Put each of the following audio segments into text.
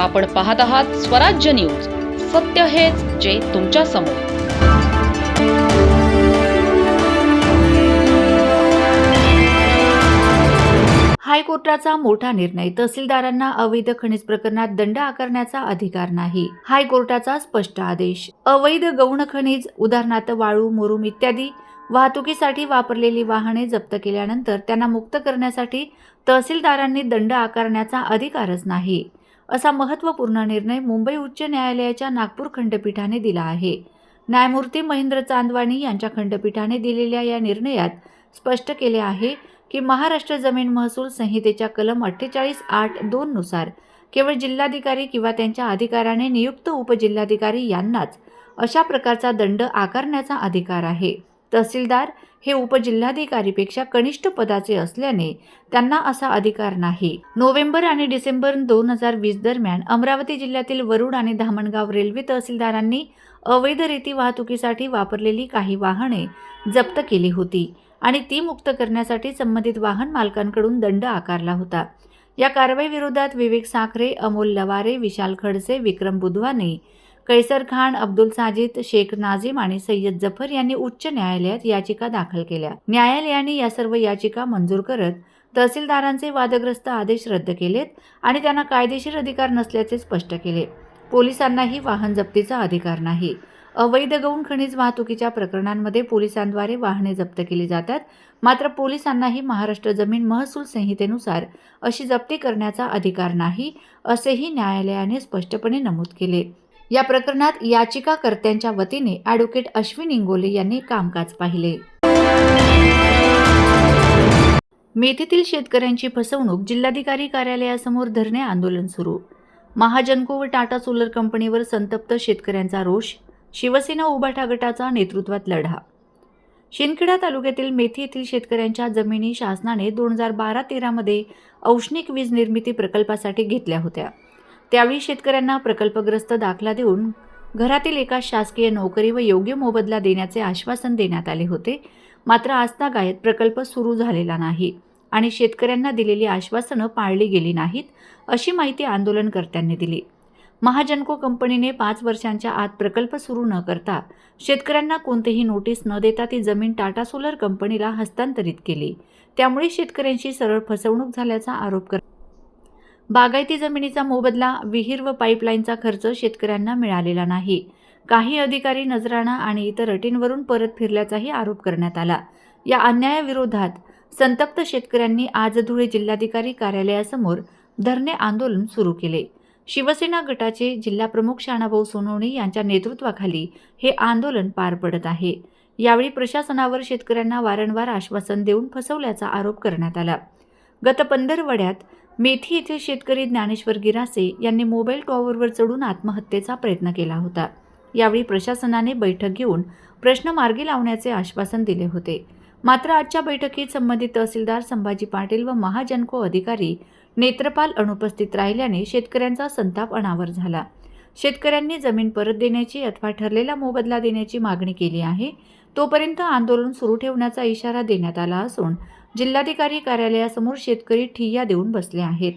आपण पाहत आहात स्वराज्य न्यूज. सत्य हेच जे तुमच्यासमोर. हायकोर्टाचा मोठा निर्णय तहसीलदारांना अवैध खनिज प्रकरणात दंड आकारण्याचा अधिकार नाही हायकोर्टाचा स्पष्ट आदेश. अवैध गौण खनिज उदाहरणार्थ वाळू मुरुम इत्यादी वाहतुकीसाठी वापरलेली वाहने जप्त केल्यानंतर त्यांना मुक्त करण्यासाठी तहसीलदारांनी दंड आकारण्याचा अधिकारच नाही. असा महत्त्वपूर्ण निर्णय मुंबई उच्च न्यायालयाच्या नागपूर खंडपीठाने दिला आहे. न्यायमूर्ती महेंद्र चांदवानी यांच्या खंडपीठाने दिलेल्या या निर्णयात स्पष्ट केले आहे की महाराष्ट्र जमीन महसूल संहितेच्या कलम अठ्ठेचाळीस आठ दोननुसार केवळ जिल्हाधिकारी किंवा त्यांच्या अधिकाऱ्याने नियुक्त उपजिल्हाधिकारी यांनाच अशा प्रकारचा दंड आकारण्याचा अधिकार आहे. तहसीलदार हे उपजिल्हाधिकारीपेक्षा कनिष्ठ पदाचे असल्याने त्यांना असा अधिकार नाही. नोव्हेंबर आणि डिसेंबर दोन हजार वीस दरम्यान अमरावती जिल्ह्यातील वरुड आणि धामणगाव रेल्वे तहसीलदारांनी अवैध रेती वाहतुकीसाठी वापरलेली काही वाहने जप्त केली होती आणि ती मुक्त करण्यासाठी संबंधित वाहन मालकांकडून दंड आकारला होता. या कारवाईविरोधात विवेक साखरे अमोल लवारे विशाल खडसे विक्रम बुधवानी कैसर खान अब्दुल साजिद शेख नाझीम आणि सय्यद जफर यांनी उच्च न्यायालयात याचिका दाखल केल्या. न्यायालयाने या सर्व याचिका मंजूर करत तहसीलदारांचे वादग्रस्त आदेश रद्द केलेत आणि त्यांना कायदेशीर अधिकार नसल्याचे स्पष्ट केले. पोलिसांनाही वाहन जप्तीचा अधिकार नाही. अवैध गौण खनिज वाहतुकीच्या प्रकरणांमध्ये पोलिसांद्वारे वाहने जप्त केली जातात मात्र पोलिसांनाही महाराष्ट्र जमीन महसूल संहितेनुसार अशी जप्ती करण्याचा अधिकार नाही असेही न्यायालयाने स्पष्टपणे नमूद केले. या प्रकरणात याचिकाकर्त्यांच्या वतीने ॲडव्होकेट अश्विन इंगोले यांनी कामकाज पाहिले. मेथीतील शेतकऱ्यांची फसवणूक जिल्हाधिकारी कार्यालयासमोर धरणे आंदोलन सुरू. महाजनको व टाटा सोलर कंपनीवर संतप्त शेतकऱ्यांचा रोष शिवसेना उभाठा गटाचा नेतृत्वात लढा. शिंदखेडा तालुक्यातील मेथी येथील शेतकऱ्यांच्या जमिनी शासनाने दोन हजार बारा तेरामध्ये औष्णिक वीज निर्मिती प्रकल्पासाठी घेतल्या होत्या. त्यावेळी शेतकऱ्यांना प्रकल्पग्रस्त दाखला देऊन घरातील एका शासकीय नोकरी व योग्य मोबदला देण्याचे आश्वासन देण्यात आले होते. मात्र आजतागायत प्रकल्प सुरू झालेला नाही आणि शेतकऱ्यांना दिलेली आश्वासनं पाळली गेली नाहीत अशी माहिती आंदोलनकर्त्यांनी दिली. महाजनको कंपनीने पाच वर्षांच्या आत प्रकल्प सुरू न करता शेतकऱ्यांना कोणतीही नोटीस न देता ती जमीन टाटा सोलर कंपनीला हस्तांतरित केली. त्यामुळे शेतकऱ्यांची सरळ फसवणूक झाल्याचा आरोप कर बागायती जमिनीचा मोबदला विहीर व पाईपलाईनचा खर्च शेतकऱ्यांना मिळालेला नाही. काही अधिकारी नजराणा आणि इतर अटींवरून परत फिरल्याचाही आरोप करण्यात आला. या अन्यायाविरोधात संतप्त शेतकऱ्यांनी आज धुळे जिल्हाधिकारी कार्यालयासमोर धरणे आंदोलन सुरू केले. शिवसेना गटाचे जिल्हाप्रमुख शाणाभाऊ सोनवणे यांच्या नेतृत्वाखाली हे आंदोलन पार पडत आहे. यावेळी प्रशासनावर शेतकऱ्यांना वारंवार आश्वासन देऊन फसवल्याचा आरोप करण्यात आला. गत पंधरवड्यात मेथी येथील शेतकरी ज्ञानेश्वर गिरासे यांनी मोबाईल टॉवरवर चढून आत्महत्येचा प्रयत्न केला होता. यावेळी प्रशासनाने बैठक घेऊन प्रश्न मार्गी लावण्याचे आश्वासन दिले होते. मात्र आजच्या बैठकीत संबंधित तहसीलदार संभाजी पाटील व महाजनको अधिकारी नेत्रपाल अनुपस्थित राहिल्याने शेतकऱ्यांचा संताप अनावर झाला. शेतकऱ्यांनी जमीन परत देण्याची अथवा ठरलेला मोबदला देण्याची मागणी केली आहे. तोपर्यंत आंदोलन सुरू ठेवण्याचा इशारा देण्यात आला असून जिल्हाधिकारी कार्यालयासमोर शेतकरी ठिय्या देऊन बसले आहेत.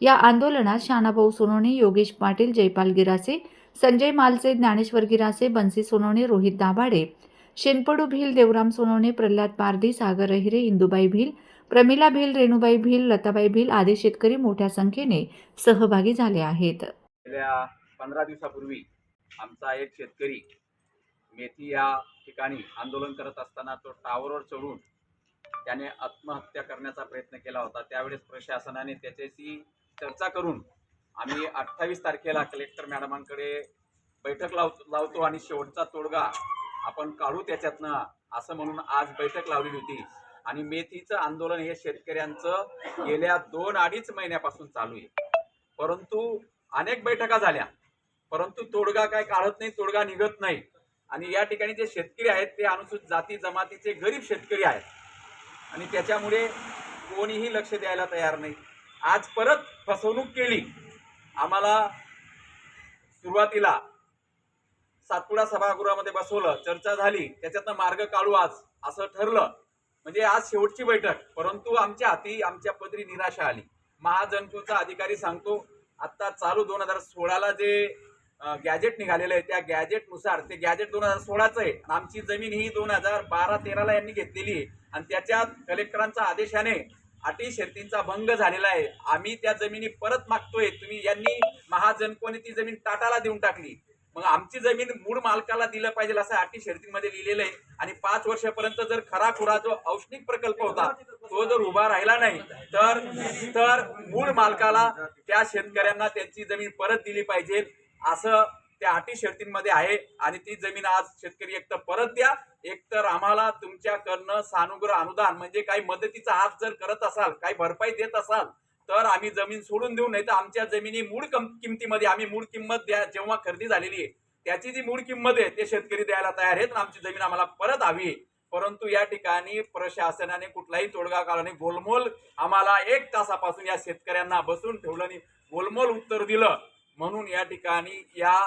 या आंदोलनात शानाभाऊ सोनवणे योगेश पाटील जयपाल गिरासे संजय मालसे ज्ञानेश्वर गिरासे बन्सी सोनवणे रोहित दाभाडे शेनपडू भिल देवराम सोनवणे प्रल्हाद पारधी सागर अहिरे इंदुबाई भिल प्रमिला भिल रेणुबाई भिल लताबाई भिल आदी शेतकरी मोठ्या संख्येने सहभागी झाले आहेत. गेल्या पंधरा दिवसापूर्वी आमचा एक शेतकरी मेथी या ठिकाणी आंदोलन करत असताना तो टावरवर चढून त्याने आत्महत्या करण्याचा प्रयत्न केला होता. त्यावेळेस प्रशासनाने त्याच्याशी चर्चा करून आम्ही अठ्ठावीस तारखेला कलेक्टर मॅडमांकडे बैठक लाव लावतो आणि शेवटचा तोडगा आपण काढू त्याच्यातनं असं म्हणून आज बैठक लावलेली होती. आणि मेथीचं आंदोलन हे शेतकऱ्यांचं गेल्या दोन अडीच महिन्यापासून चालू आहे. परंतु अनेक बैठका झाल्या. परंतु तोडगा काय काढत नाही तोडगा निघत नाही. आणि या ठिकाणी जे शेतकरी आहेत ते अनुसूचित जाती जमातीचे गरीब शेतकरी आहेत. आणि त्याच्यामुळे कोणीही लक्ष द्यायला तयार नाही. आज परत फसवणूक केली. आम्हाला सुरुवातीला सातपुडा सभागृहामध्ये बसवलं चर्चा झाली त्याच्यातनं मार्ग काढू आज असं ठरलं. म्हणजे आज शेवटची बैठक परंतु आमच्या हाती आमच्या पदरी निराशा आली. महाजनकोचा अधिकारी सांगतो आत्ता चालू दोन हजार सोळाला जे गॅजेट निघालेलं आहे त्या गॅजेटनुसार ते गॅजेट दोन हजार सोळाचं आहे. आणि आमची जमीन ही दोन हजार बारा तेराला यांनी घेतलेली आहे. आणि त्याच्यात कलेक्टरांच्या आदेशाने अटी शर्तींचा भंग झालेला आहे. आम्ही त्या जमिनी परत मागतोय. तुम्ही यांनी महाजनकोने ती जमीन टाटाला देऊन टाकली. मग आमची जमीन मूळ मालकाला दिलं पाहिजे असं अटी शर्तींमध्ये लिहिलेलं आहे. आणि पाच वर्षापर्यंत जर खरा खुरा जो औष्णिक प्रकल्प होता तो जर उभा राहिला नाही तर तर मूळ मालकाला त्या शेतकऱ्यांना त्यांची जमीन परत दिली पाहिजे असं त्या अटी शर्तींमध्ये आहे आणि ती जमीन आज शेतकरी एक तर परत द्या एक तर आम्हाला तुमच्याकडनं सानुग्रह अनुदान म्हणजे काही मदतीचा हात जर करत असाल काही भरपाई देत असाल तर आम्ही जमीन सोडून देऊ नाही तर आमच्या जमिनी मूळ कम किमतीमध्ये आम्ही मूळ किंमत द्या जेव्हा खरेदी झालेली आहे. त्याची जी मूळ किंमत आहे ते शेतकरी द्यायला तयार आहेत आमची जमीन आम्हाला परत हवी आहे. परंतु या ठिकाणी प्रशासनाने कुठलाही तोडगा काढला नाही गोलमोल आम्हाला एक तासापासून या शेतकऱ्यांना बसून ठेवलं आणि गोलमोल उत्तर दिलं. म्हणून या ठिकाणी या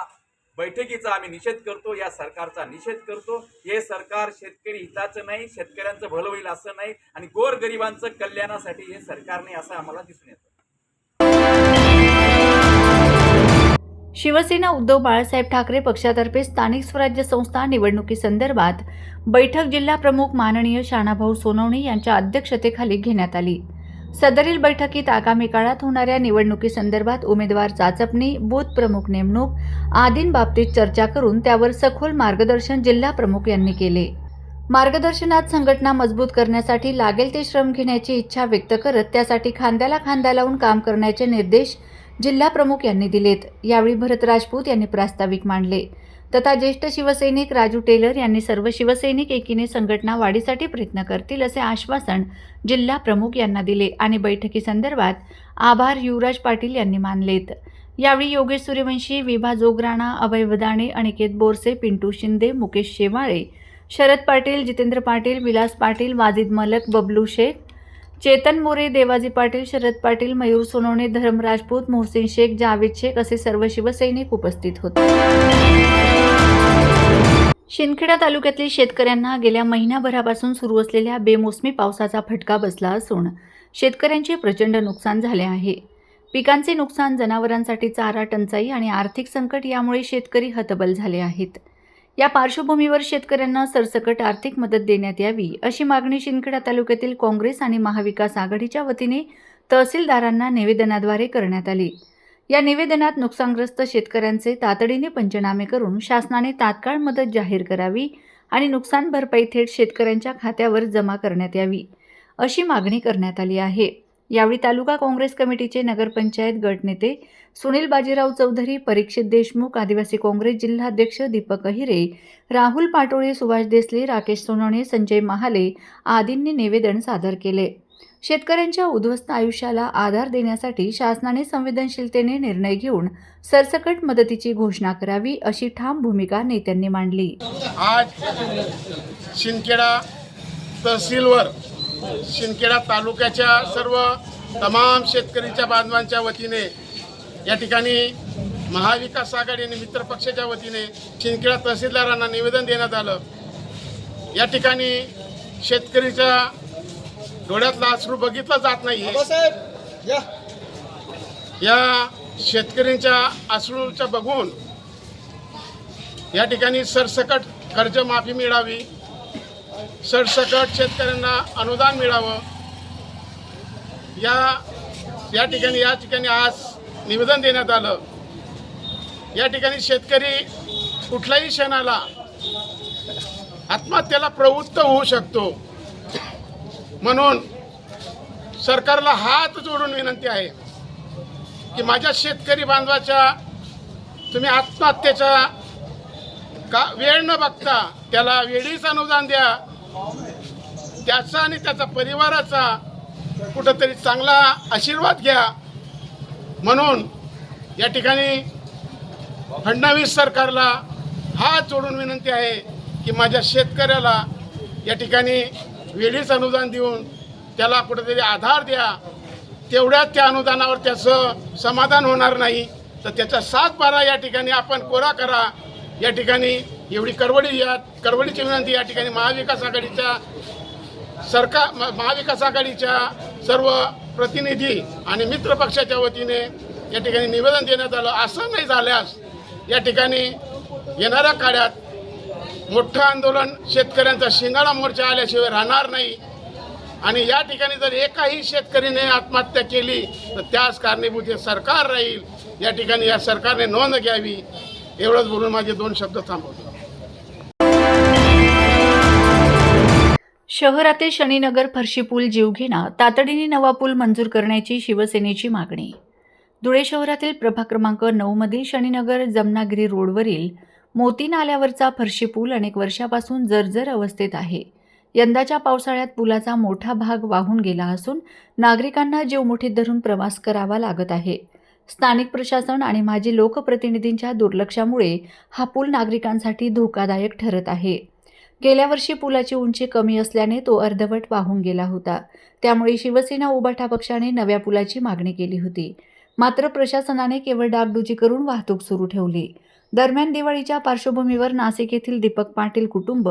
बैठकीचा आम्ही निषेध करतो या सरकारचा निषेध करतो. हे सरकार शेतकरी हिताचं नाही शेतकऱ्यांचं भलं होईल असं नाही आणि गोरगरिबांचं कल्याणासाठी हे सरकार नाही असं आम्हाला दिसून येतं. शिवसेना उद्धव बाळासाहेब ठाकरे पक्षातर्फे स्थानिक स्वराज्य संस्था निवडणुकीसंदर्भात बैठक जिल्हा प्रमुख माननीय शाणाभाऊ सोनवणे यांच्या अध्यक्षतेखाली घेण्यात आली. सदरील बैठकीत आगामी काळात होणाऱ्या निवडणुकीसंदर्भात उमेदवार चाचपणी बूथ प्रमुख नेमणूक आदींबाबतीत चर्चा करून त्यावर सखोल मार्गदर्शन जिल्हा प्रमुख यांनी केले. मार्गदर्शनात संघटना मजबूत करण्यासाठी लागेल ते श्रम घेण्याची इच्छा व्यक्त करत त्यासाठी खांद्याला खांदा लावून काम करण्याचे निर्देश जिल्हा प्रमुख यांनी दिलेत. यावेळी भरत राजपूत यांनी प्रास्ताविक मांडले. तथा ज्येष्ठ शिवसैनिक राजू टेलर यांनी सर्व शिवसैनिक एकीने संघटना वाढीसाठी प्रयत्न करतील असे आश्वासन जिल्हा प्रमुख यांना दिले आणि बैठकीसंदर्भात आभार युवराज पाटील यांनी मानलेत. यावेळी योगेश सूर्यवंशी विभा जोगराणा अभय वदाणे अनिकेत बोरसे पिंटू शिंदे मुकेश शेवाळे शरद पाटील जितेंद्र पाटील विलास पाटील वाजिद मलक बबलू शेख चेतन मोरे देवाजी पाटील शरद पाटील मयूर सोनवणे धर्म राजपूत मोहसिन शेख जावेद शेख असे सर्व शिवसैनिक उपस्थित होते. शिंदखेडा तालुक्यातील शेतकऱ्यांना गेल्या महिनाभरापासून सुरू असलेल्या बेमोसमी पावसाचा फटका बसला असून शेतकऱ्यांचे प्रचंड नुकसान झाले आहे. पिकांचे नुकसान जनावरांसाठी चारा टंचाई आणि आर्थिक संकट यामुळे शेतकरी हतबल झाले आहेत. या पार्श्वभूमीवर शेतकऱ्यांना सरसकट आर्थिक मदत देण्यात यावी अशी मागणी शिंदखेडा तालुक्यातील काँग्रेस आणि महाविकास आघाडीच्या वतीने तहसीलदारांना निवेदनाद्वारे करण्यात आली. या निवेदनात नुकसानग्रस्त शेतकऱ्यांचे तातडीने पंचनामे करून शासनाने तात्काळ मदत जाहीर करावी आणि नुकसान भरपाई थेट शेतकऱ्यांच्या खात्यावर जमा करण्यात यावी अशी मागणी करण्यात आली आहे. यावेळी तालुका काँग्रेस कमिटीचे नगरपंचायत गटनेते सुनील बाजीराव चौधरी परीक्षित देशमुख आदिवासी काँग्रेस जिल्हाध्यक्ष दीपक अहिरे राहुल पाटोळे सुभाष देसले राकेश सोनवणे संजय महाले आदींनी निवेदन सादर केले. शेतकऱ्यांच्या उद्ध्वस्त आयुष्याला आधार देण्यासाठी शासनाने संवेदनशीलतेने निर्णय घेऊन सरसकट मदतीची घोषणा करावी अशी ठाम भूमिका नेत्यांनी मांडली. आज शिंदखेडा तहसीलवर शिंदखेडा तालुक्याच्या सर्व तमाम शेतकरीच्या बांधवांच्या वतीने या ठिकाणी महाविकास आघाडी आणि मित्र पक्षाच्या वतीने शिंदखेडा तहसीलदारांना निवेदन देण्यात आलं. या ठिकाणी शेतकरीच्या डोळ्यातला अश्रू बघितला जात नाही या. शेतकऱ्यांच्या अश्रूच्या बघून या ठिकाणी सरसकट कर्जमाफी मिळावी सरसकट शेतकऱ्यांना अनुदान मिळावं. या या ठिकाणी या ठिकाणी आज निवेदन देण्यात आलं. या ठिकाणी शेतकरी कुठल्याही क्षणाला आत्महत्येला प्रवृत्त होऊ शकतो. म्हणून सरकारला हात जोडून विनंती आहे की माझ्या शेतकरी बांधवाच्या तुम्ही आत्महत्येच्या का वेळ न बघता त्याला वेळीच अनुदान द्या. त्याचा आणि त्याचा परिवाराचा कुठंतरी चांगला आशीर्वाद घ्या. म्हणून या ठिकाणी फडणवीस सरकारला हात जोडून विनंती आहे की माझ्या शेतकऱ्याला या ठिकाणी वेळीच अनुदान देऊन त्याला कुठेतरी आधार द्या. तेवढ्याच त्या अनुदानावर त्याचं समाधान होणार नाही. तर त्याचा सात बारा या ठिकाणी आपण कोरा करा. या ठिकाणी एवढी करवडी या करवडीची विनंती या ठिकाणी महाविकास आघाडीच्या सरकार म- महाविकास आघाडीच्या सर्व प्रतिनिधी आणि मित्र पक्षाच्या वतीने या ठिकाणी निवेदन देण्यात आलं. असं नाही झाल्यास या ठिकाणी येणाऱ्या काळात मोठं आंदोलन शेतकऱ्यांचा शिंगाळा मोर्चा आल्याशिवाय राहणार नाही. आणि या ठिकाणी जर एकाही शेतकरीने आत्महत्या केली तर त्याच कारणीभूत हे सरकार राहील. या ठिकाणी या सरकारने नोंद घ्यावी. एवढंच बोलून माझे दोन शब्द थांबवतो. शहरातील शनीनगर फरशी पूल जीवघेणा तातडीने नवा पूल मंजूर करण्याची शिवसेनेची मागणी. धुळे शहरातील प्रभाग क्रमांक नऊमधील शनीनगर जमनागिरी रोडवरील मोती नाल्यावरचा फरशी पूल अनेक वर्षापासून जर्जर अवस्थेत आहे. यंदाच्या पावसाळ्यात पुलाचा मोठा भाग वाहून गेला असून नागरिकांना जीव मुठीत धरून प्रवास करावा लागत आहे. स्थानिक प्रशासन आणि माजी लोकप्रतिनिधींच्या दुर्लक्षामुळे हा पूल नागरिकांसाठी धोकादायक ठरत आहे. गेल्या वर्षी पुलाची उंची कमी असल्याने तो अर्धवट वाहून गेला होता. त्यामुळे शिवसेना उबाठा पक्षाने नव्या पुलाची मागणी केली होती. मात्र प्रशासनाने केवळ डागडुजी करून वाहतूक सुरू ठेवली. दरम्यान दिवाळीच्या पार्श्वभूमीवर नाशिक येथील दीपक पाटील कुटुंब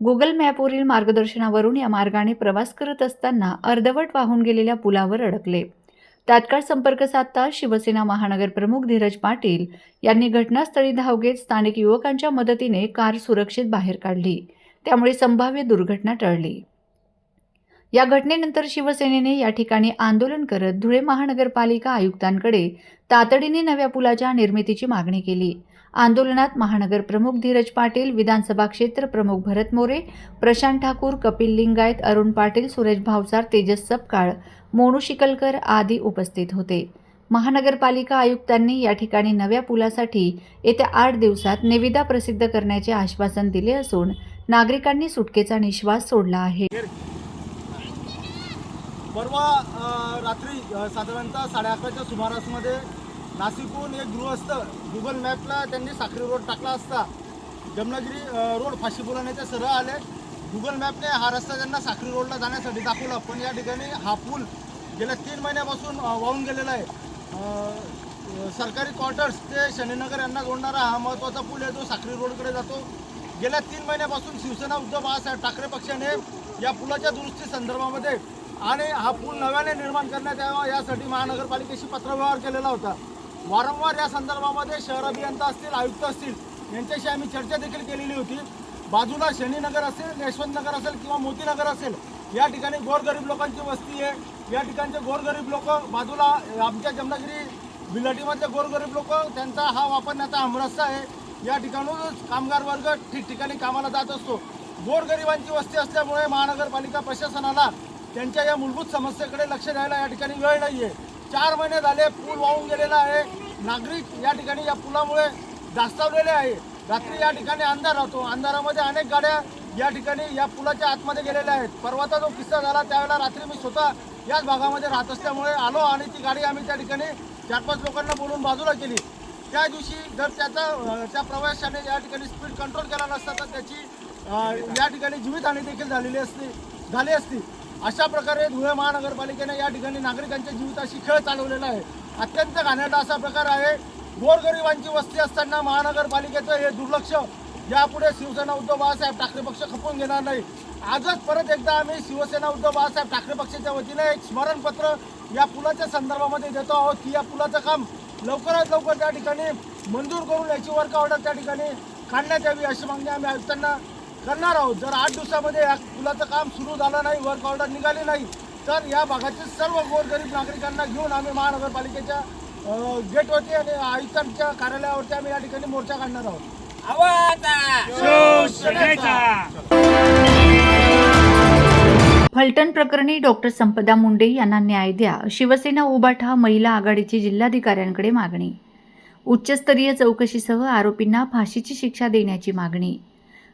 गुगल मॅपवरील मार्गदर्शनावरून या मार्गाने प्रवास करत असताना अर्धवट वाहून गेलेल्या पुलावर अडकले. तात्काळ संपर्क साधता शिवसेना महानगर प्रमुख धीरज पाटील यांनी घटनास्थळी धाव घेत स्थानिक युवकांच्या मदतीने कार सुरक्षित बाहेर काढली. त्यामुळे संभाव्य दुर्घटना टळली. या घटनेनंतर शिवसेनेने या ठिकाणी आंदोलन करत धुळे महानगरपालिका आयुक्तांकडे तातडीने नव्या पुलाच्या निर्मितीची मागणी केली. आंदोलनात महानगर प्रमुख धीरज पाटील विधानसभा क्षेत्र प्रमुख भरत मोरे प्रशांत ठाकूर कपिल लिंगायत अरुण पाटील सुरेश भावसार तेजस सपकाळ मोनू शिकलकर आदी उपस्थित होते. महानगरपालिका आयुक्तांनी या ठिकाणी नव्या पुलासाठी येत्या आठ दिवसात निविदा प्रसिद्ध करण्याचे आश्वासन दिले असून नागरिकांनी सुटकेचा निश्वास सोडला आहे. परवा रात्री साधारणतः साडे अकराच्या सुमारासमध्ये नाशिकहून एक गृहस्थ गुगल मॅपला त्यांनी साखरी रोड टाकला असता. जमनागिरी रोड फाशी ते सरळ आले. गुगल मॅपने हा रस्ता त्यांना साखरी रोडला जाण्यासाठी दाखवला. पण या ठिकाणी हा पूल गेल्या तीन महिन्यापासून वाहून गेलेला आहे. सरकारी क्वार्टर्स ते शनीनगर यांना जोडणारा हा महत्त्वाचा पूल आहे. जो साखरी रोडकडे जातो. गेल्या तीन महिन्यापासून शिवसेना उद्धव बाळासाहेब ठाकरे पक्षाने या पुलाच्या दुरुस्ती संदर्भामध्ये आणि हा पूल नव्याने निर्माण करण्यात यावा यासाठी महानगरपालिकेशी पत्रव्यवहार केलेला होता. वारंवार या संदर्भामध्ये शहर अभियंता असतील आयुक्त असतील यांच्याशी आम्ही चर्चा देखील केलेली होती. बाजूला शनीनगर असेल यशवंतनगर असेल किंवा मोतीनगर असेल या ठिकाणी गोरगरीब लोकांची वस्ती आहे. या ठिकाणचे गोरगरीब लोक बाजूला आमच्या जमनागिरी बिलाटीमधले गोरगरीब लोक त्यांचा हा वापरण्याचा हमरस्ता आहे. या ठिकाणूनच कामगार वर्ग ठिकठिकाणी कामाला जात असतो. गोरगरिबांची वस्ती असल्यामुळे महानगरपालिका प्रशासनाला त्यांच्या या मूलभूत समस्येकडे लक्ष द्यायला या ठिकाणी वेळ नाही आहे चार महिने झाले पूल वाहून गेलेला आहे. नागरिक या ठिकाणी या पुलामुळे दास्तावलेले आहे. रात्री या ठिकाणी अंधार राहतो. अंधारामध्ये अनेक गाड्या या ठिकाणी या पुलाच्या आतमध्ये गेलेल्या आहेत. परवाचा जो किस्सा झाला. त्यावेळेला रात्री मी स्वतः याच भागामध्ये राहत असल्यामुळे आलो आणि ती गाडी आम्ही त्या ठिकाणी चार पाच लोकांना बोलून बाजूला केली. त्या दिवशी जर त्याचा त्या प्रवाशाने या ठिकाणी स्पीड कंट्रोल केला नसता तर त्याची या ठिकाणी जीवितहानी देखील झालेली असती झाली असती. अशा प्रकारे धुळे महानगरपालिकेने या ठिकाणी नागरिकांच्या जीविताशी खेळ चालवलेला आहे. अत्यंत घाणेरडा असा प्रकार आहे. गोरगरिबांची वस्ती असताना महानगरपालिकेचं हे दुर्लक्ष यापुढे शिवसेना उद्धव बाळासाहेब ठाकरे पक्ष खपवून घेणार नाही. आजच परत एकदा आम्ही शिवसेना उद्धव बाळासाहेब ठाकरे पक्षाच्या वतीने एक स्मरणपत्र या पुलाच्या संदर्भामध्ये देतो आहोत की या पुलाचं काम लवकरात लवकर त्या ठिकाणी मंजूर करून याची वर्क ऑर्डर त्या ठिकाणी काढण्यात यावी अशी मागणी आम्ही आयुक्तांना करणार आहोत. जर आठ दिवसामध्ये या पुलाचं काम सुरू झालं नाही वर्क ऑर्डर निघाली नाही तर या भागातील सर्व गोरगरीब नागरिकांना घेऊन आम्ही महानगरपालिकेच्या गेटवरती आणि आयुक्तांच्या कार्यालयावरती आम्ही या ठिकाणी मोर्चा काढणार आहोत. फलटण प्रकरणी डॉक्टर संपदा मुंडे यांना न्याय द्या. शिवसेना उबाठा महिला आघाडीची जिल्हाधिकाऱ्यांकडे मागणी. उच्चस्तरीय चौकशीसह आरोपींना फाशीची शिक्षा देण्याची मागणी.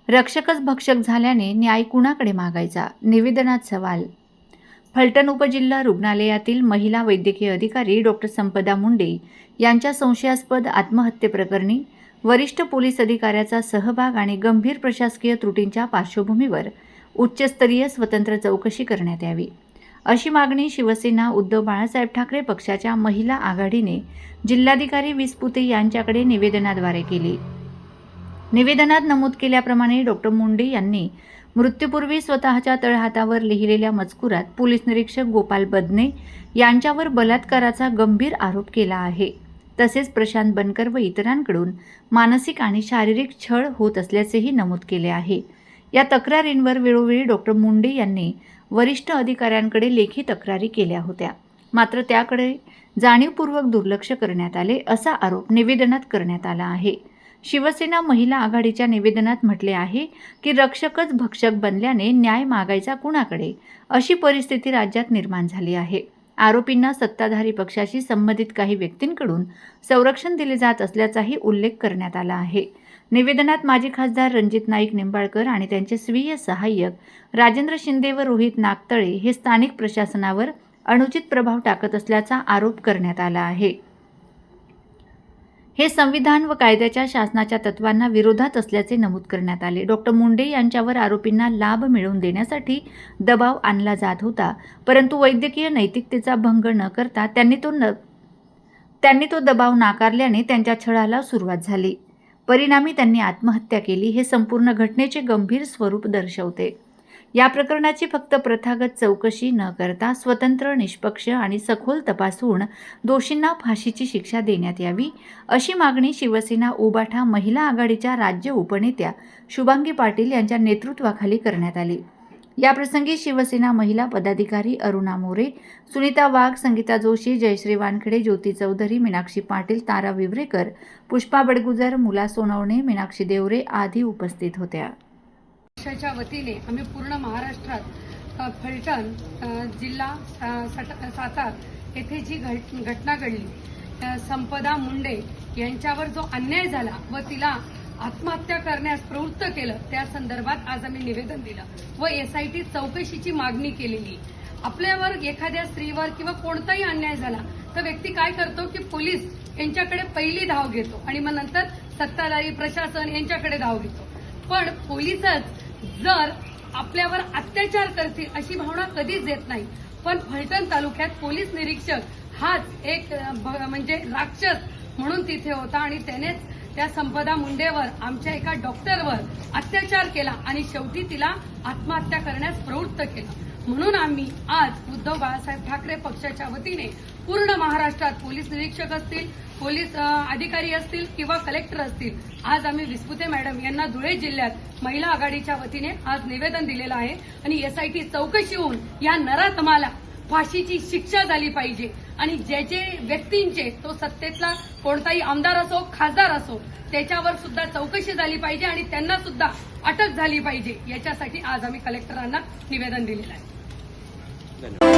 रक्षकच भक्षक झाल्याने न्याय कुणाकडे मागायचा? निवेदनात सवाल. फलटण उपजिल्हा रुग्णालयातील महिला वैद्यकीय अधिकारी डॉक्टर संपदा मुंडे यांच्या संशयास्पद आत्महत्येप्रकरणी वरिष्ठ पोलीस अधिकाऱ्याचा सहभाग आणि गंभीर प्रशासकीय त्रुटींच्या पार्श्वभूमीवर उच्चस्तरीय स्वतंत्र चौकशी करण्यात यावी. अशी मागणी शिवसेना उद्धव बाळासाहेब ठाकरे पक्षाच्या महिला आघाडीने जिल्हाधिकारी विस्पुते यांच्याकडे निवेदनाद्वारे केली. निवेदनात नमूद केल्याप्रमाणे डॉक्टर मुंडे यांनी मृत्यूपूर्वी स्वतःच्या तळहातावर लिहिलेल्या मजकुरात पोलीस निरीक्षक गोपाल बदने यांच्यावर बलात्काराचा गंभीर आरोप केला आहे. तसेच प्रशांत बनकर व इतरांकडून मानसिक आणि शारीरिक छळ होत असल्याचेही नमूद केले आहे. या तक्रारींवर वेळोवेळी डॉक्टर मुंडे यांनी वरिष्ठ अधिकाऱ्यांकडे लेखी तक्रारी केल्या होत्या. मात्र त्याकडे जाणीवपूर्वक दुर्लक्ष करण्यात आले असा आरोप निवेदनात करण्यात आला आहे. शिवसेना महिला आघाडीच्या निवेदनात म्हटले आहे की रक्षकच भक्षक बनल्याने न्याय मागायचा कुणाकडे? अशी परिस्थिती राज्यात निर्माण झाली आहे. आरोपींना सत्ताधारी पक्षाशी संबंधित काही व्यक्तींकडून संरक्षण दिले जात असल्याचाही उल्लेख करण्यात आला आहे. निवेदनात माजी खासदार रणजित नाईक निंबाळकर आणि त्यांचे स्वीय सहाय्यक राजेंद्र शिंदे व रोहित नागतळे हे स्थानिक प्रशासनावर अनुचित प्रभाव टाकत असल्याचा आरोप करण्यात आला आहे. हे संविधान व कायद्याच्या शासनाच्या तत्वांना विरोधात असल्याचे नमूद करण्यात आले. डॉक्टर मुंडे यांच्यावर आरोपींना लाभ मिळवून देण्यासाठी दबाव आणला जात होता. परंतु वैद्यकीय नैतिकतेचा भंग न करता त्यांनी तो न त्यांनी तो दबाव नाकारल्याने त्यांच्या छळाला सुरुवात झाली. परिणामी त्यांनी आत्महत्या केली. हे संपूर्ण घटनेचे गंभीर स्वरूप दर्शवते. या प्रकरणाची फक्त प्रथागत चौकशी न करता स्वतंत्र निष्पक्ष आणि सखोल तपासून दोषींना फाशीची शिक्षा देण्यात यावी अशी मागणी शिवसेना उबाठा महिला आघाडीच्या राज्य उपनेत्या शुभांगी पाटील यांच्या नेतृत्वाखाली करण्यात आली. याप्रसंगी शिवसेना महिला पदाधिकारी अरुणा मोरे सुनीता वाघ संगीता जोशी जयश्री वानखेडे ज्योती चौधरी मीनाक्षी पाटील तारा विवरेकर पुष्पा बडगुजर मुला सोनवणे मीनाक्षी देवरे आदी उपस्थित होत्या. पक्षाच्या वतीने आम्ही पूर्ण महाराष्ट्रात फलटण जिल्हा सट- सातार येथे जी घट घटना घडली संपदा मुंडे यांच्यावर जो अन्याय झाला व तिला आत्महत्या करण्यास प्रवृत्त केलं त्या संदर्भात आज आम्ही निवेदन दिलं व एसआयटी चौकशीची मागणी केलेली. आपल्यावर एखाद्या स्त्रीवर किंवा कोणताही अन्याय झाला तर व्यक्ती काय करतो की पोलीस यांच्याकडे पहिली धाव घेतो आणि मग नंतर सत्ताधारी प्रशासन यांच्याकडे धाव घेतो. पण पोलीसच जर आपल्यावर अत्याचार करतील अशी भावना कधीच देत नाही. पण फलटण तालुक्यात पोलीस निरीक्षक हाच एक म्हणजे राक्षस म्हणून तिथे होता आणि त्यानेच त्या संपदा मुंडेवर आमच्या एका डॉक्टरवर अत्याचार केला आणि शेवटी तिला आत्महत्या करण्यास प्रवृत्त केलं. म्हणून आम्ही आज उद्धव बाळासाहेब ठाकरे पक्षाच्या वतीने पूर्ण महाराष्ट्रात पोलीस निरीक्षक असतील पोलीस अधिकारी असतील किंवा कलेक्टर असतील आज आम्ही विस्पुते मॅडम यांना धुळे जिल्ह्यात महिला आघाडीच्या वतीने आज निवेदन दिलेलं आहे. आणि एसआयटी चौकशी होऊन या नरातमाला फाशीची शिक्षा झाली पाहिजे. आणि जे जे व्यक्तींचे तो सत्तेतला कोणताही आमदार असो खासदार असो त्याच्यावर सुद्धा चौकशी झाली पाहिजे आणि त्यांना सुद्धा अटक झाली पाहिजे. याच्यासाठी आज आम्ही कलेक्टरांना निवेदन दिलेलं आहे. धन्यवाद